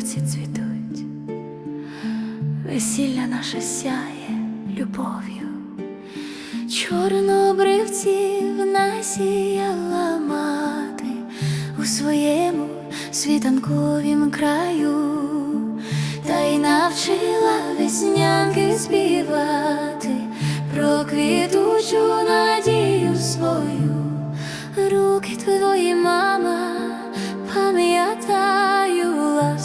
вівці цвітуть, весілля наше сяє любов'ю, чорнобривців насіяла мати у своєму світанковім краю, та й навчила веснянки співати про квітучу надію свою.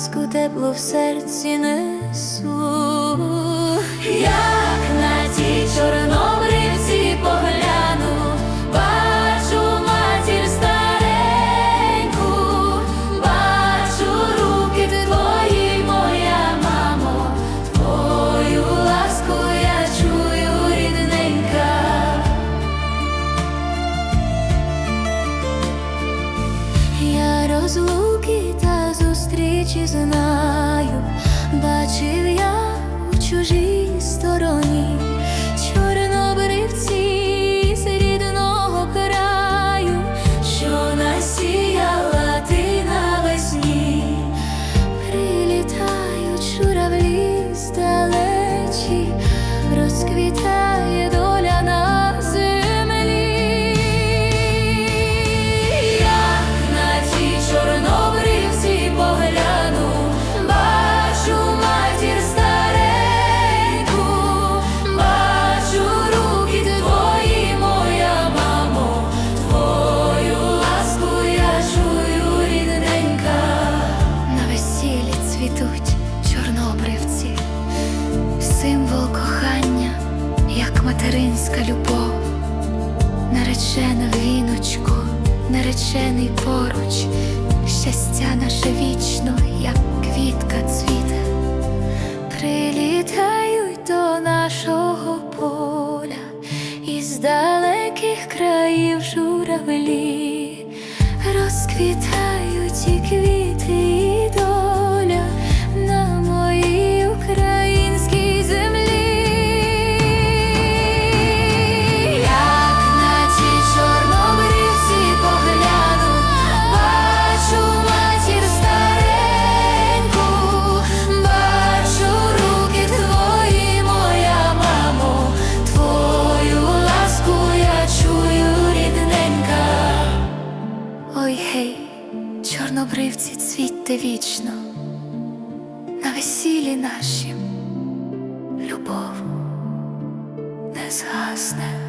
Ласку теплу в серці несу. Як на ті чорнобривці погляну, бачу матір стареньку, бачу руки твої, моя мамо, твою ласку я чую, рідненька. Я розлуки зустрічі знаю, бачив я у чужій стороні материнська любов. Наречена віночку, наречений поруч, щастя наше вічно, як квітка цвіте, прилітають до нашого поля, із далеких країв журавлі, розквітають і квіти, Ой гей, чорнобривці цвітьте вічно, на весіллі нашім любов не згасне.